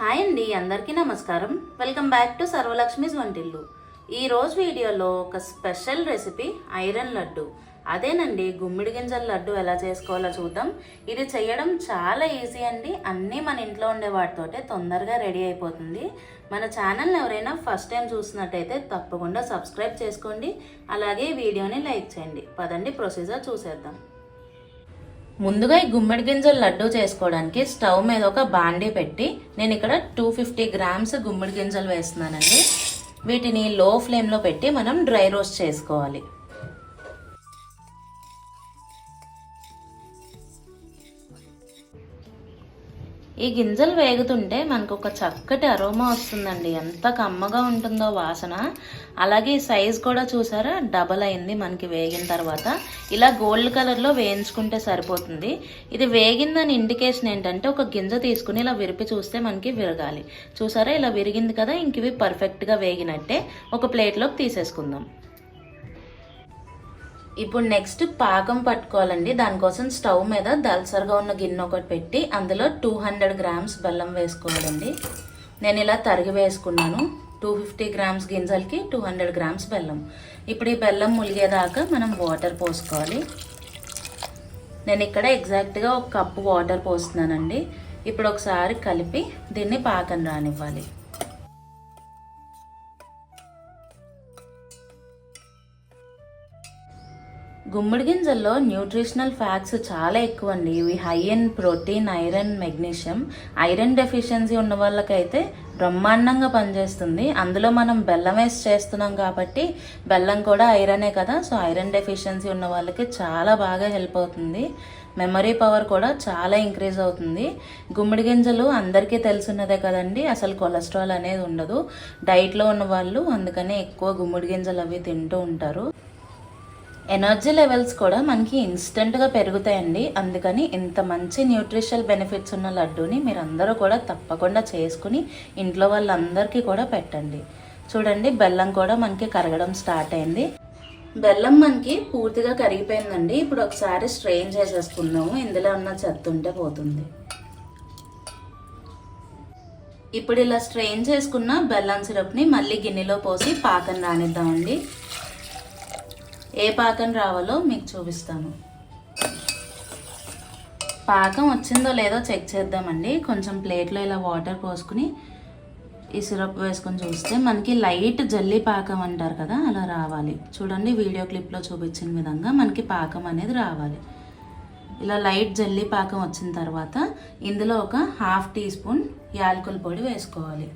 Hi అండి అందరికీ నమస్కారం. వెల్కమ్ బ్యాక్ టు సర్వలక్ష్మిస్ వంటిల్లు ఈ రోజు వీడియోలో ఒక స్పెషల్ రెసిపీ ఐరన్ లడ్డు. అదేనండి గుమ్మిడి గింజల లడ్డు ఎలా చేసుకోవాలో చూద్దాం. ఇది చేయడం చాలా ఈజీ అండి. అన్నీ మన ఇంట్లో ఉండే వాటితోటే తొందరగా రెడీ అయిపోతుంది. మన ఛానల్ని ఎవరైనా ఫస్ట్ టైం చూసినట్టయితే తప్పకుండా సబ్స్క్రైబ్ చేసుకోండి. అలాగే వీడియోని లైక్ చేయండి. పదండి ప్రొసీజర్ చూసేద్దాం. ముందుగా ఈ గుమ్మడి గింజలు లడ్డు చేసుకోవడానికి స్టవ్ మీద ఒక బాండీ పెట్టి నేను ఇక్కడ టూ ఫిఫ్టీ గ్రామ్స్ గుమ్మడి గింజలు వేస్తున్నానండి. వీటిని లో ఫ్లేమ్లో పెట్టి మనం డ్రై రోస్ట్ చేసుకోవాలి. ఈ గింజలు వేగుతుంటే మనకు ఒక చక్కటి అరోమా వస్తుందండి. ఎంత కమ్మగా ఉంటుందో వాసన. అలాగే సైజ్ కూడా చూసారా? డబల్ అయింది మనకి వేగిన తర్వాత. ఇలా గోల్డ్ కలర్లో వేయించుకుంటే సరిపోతుంది. ఇది వేగిందని ఇండికేషన్ ఏంటంటే ఒక గింజ తీసుకుని ఇలా విరిపి చూస్తే మనకి విరగాలి. చూసారా? ఇలా విరిగింది కదా ఇంక ఇవి పర్ఫెక్ట్గా వేగినట్టే. ఒక ప్లేట్లోకి తీసేసుకుందాం. ఇప్పుడు నెక్స్ట్ పాకం పట్టుకోవాలండి. దానికోసం స్టవ్ మీద దల్సరగా ఉన్న గిన్నె ఒకటి పెట్టి అందులో టూ హండ్రెడ్ గ్రామ్స్ బెల్లం వేసుకోవాలండి. నేను ఇలా తరిగి వేసుకున్నాను. టూ ఫిఫ్టీ గ్రామ్స్ గింజలకి టూ హండ్రెడ్ గ్రామ్స్ బెల్లం. ఇప్పుడు ఈ బెల్లం ములిగేదాకా మనం వాటర్ పోసుకోవాలి. నేను ఇక్కడ ఎగ్జాక్ట్గా ఒక కప్పు వాటర్ పోస్తున్నానండి. ఇప్పుడు ఒకసారి కలిపి దీన్ని పాకం రానివ్వాలి. గుమ్మడి గింజల్లో న్యూట్రిషనల్ ఫ్యాక్ట్స్ చాలా ఎక్కువ అండి ఇవి high in protein iron magnesium. Iron deficiency ఉన్న వాళ్ళకైతే బ్రహ్మాండంగా పనిచేస్తుంది. అందులో మనం బెల్లం వేసి చేస్తున్నాం కాబట్టి బెల్లం కూడా ఐరనే కదా. సో ఐరన్ డెఫిషియన్సీ ఉన్న వాళ్ళకి చాలా బాగా హెల్ప్ అవుతుంది. మెమరీ పవర్ కూడా చాలా ఇంక్రీజ్ అవుతుంది. గుమ్మడి గింజలు అందరికీ తెలుసున్నదే కదండి. అసలు కొలెస్ట్రాల్ అనేది ఉండదు. డైట్లో ఉన్న వాళ్ళు అందుకనే ఎక్కువ గుమ్మడి గింజలు అవి తింటూ ఉంటారు. ఎనర్జీ లెవెల్స్ కూడా మనకి ఇన్స్టెంట్గా పెరుగుతాయండి. అందుకని ఇంత మంచి న్యూట్రిషల్ బెనిఫిట్స్ ఉన్న లడ్డూని మీరందరూ కూడా తప్పకుండా చేసుకుని ఇంట్లో వాళ్ళందరికీ కూడా పెట్టండి. చూడండి బెల్లం కూడా మనకి కరగడం స్టార్ట్ అయింది. బెల్లం మనకి పూర్తిగా కరిగిపోయిందండి. ఇప్పుడు ఒకసారి స్ట్రెయిన్ చేసేసుకుందాము. ఇందులో ఉన్న చెత్త ఉంటే పోతుంది. ఇప్పుడు ఇలా స్ట్రెయిన్ చేసుకున్న బెల్లం సిరప్ని మళ్ళీ గిన్నెలో పోసి పాకం రానిద్దామండి. ఏ పాకం రావాలో మీకు చూపిస్తాను. పాకం వచ్చిందో లేదో చెక్ చేద్దామండి. కొంచెం ప్లేట్లో ఇలా వాటర్ పోసుకుని ఈ సిరప్ వేసుకొని చూస్తే మనకి లైట్ జల్లి పాకం అంటారు కదా అలా రావాలి. చూడండి వీడియో క్లిప్లో చూపించిన విధంగా మనకి పాకం అనేది రావాలి. ఇలా లైట్ జల్లి పాకం వచ్చిన తర్వాత ఇందులో ఒక హాఫ్ టీ స్పూన్ యాలకుల పొడి వేసుకోవాలి.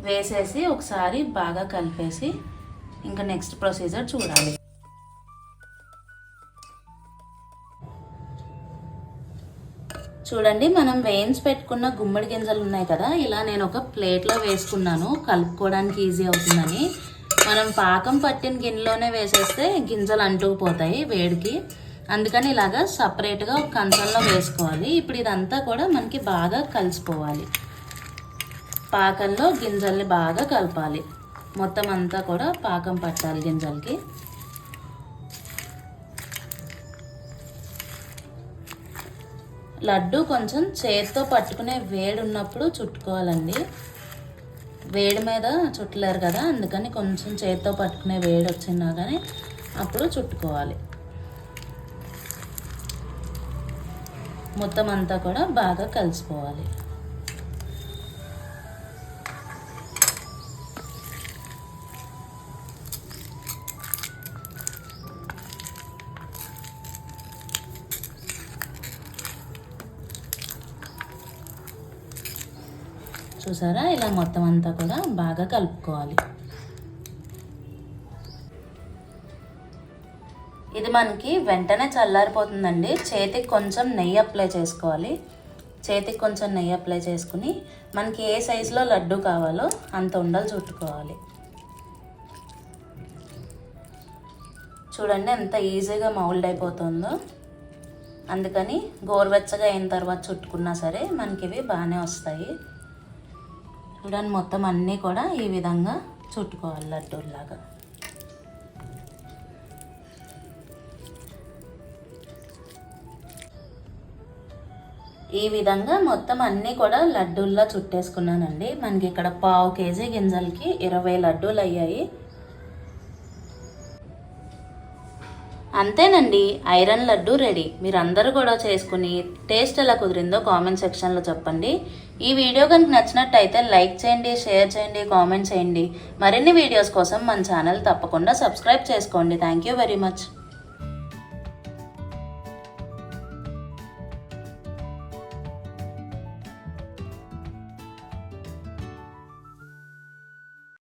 వేసేసి ఒకసారి బాగా కలిపేసి ఇంకా నెక్స్ట్ ప్రొసీజర్ చూడాలి. చూడండి మనం వేయించి పెట్టుకున్న గుమ్మడి గింజలు ఉన్నాయి కదా ఇలా నేను ఒక ప్లేట్లో వేసుకున్నాను. కలుపుకోవడానికి ఈజీ అవుతుందని. మనం పాకం పట్టిన గిన్నెలోనే వేసేస్తే గింజలు అంటుకుపోతాయి వేడికి. అందుకని ఇలాగా సపరేట్గా ఒక కంచంలో వేసుకోవాలి. ఇప్పుడు ఇదంతా కూడా మనకి బాగా కలిసిపోవాలి. పాకంలో గింజల్ని బాగా కలపాలి. మొత్తం అంతా కూడా పాకం పట్టాలి గింజలకి. లడ్డు కొంచెం చేతితో పట్టుకునే వేడి ఉన్నప్పుడు చుట్టుకోవాలండి. వేడి మీద చుట్టలేరు కదా అందుకని కొంచెం చేతితో పట్టుకునే వేడి వచ్చినా కానీ అప్పుడు చుట్టుకోవాలి. మొత్తం అంతా కూడా బాగా కలిసిపోవాలి. చూసారా? ఇలా మొత్తం అంతా కూడా బాగా కలుపుకోవాలి. ఇది మనకి వెంటనే చల్లారిపోతుందండి. చేతికి కొంచెం నెయ్యి అప్లై చేసుకోవాలి. చేతికి కొంచెం నెయ్యి అప్లై చేసుకుని మనకి ఏ సైజులో లడ్డు కావాలో అంత ఉండలు చుట్టుకోవాలి. చూడండి ఎంత ఈజీగా మౌల్డ్ అయిపోతుందో. అందుకని గోరువెచ్చగా అయిన తర్వాత చుట్టుకున్నా సరే మనకి ఇవి బాగానే వస్తాయి. చూడండి మొత్తం అన్నీ కూడా ఈ విధంగా చుట్టుకోవాలి లడ్డూలాగా ఈ విధంగా మొత్తం అన్నీ కూడా లడ్డూల్లా చుట్టేసుకున్నానండి. మనకి ఇక్కడ పావు కేజీ గింజలకి ఇరవై లడ్డూలు అయ్యాయి. అంతేనండి ఐరన్ లడ్డు రెడీ. మీరందరూ కూడా చేసుకుని టేస్ట్ ఎలా కుదిరిందో కామెంట్ సెక్షన్లో చెప్పండి. ఈ వీడియో కనుక నచ్చినట్టయితే లైక్ చేయండి షేర్ చేయండి కామెంట్ చేయండి. మరిన్ని వీడియోస్ కోసం మన ఛానల్ తప్పకుండా సబ్స్క్రైబ్ చేసుకోండి. Thank you very much.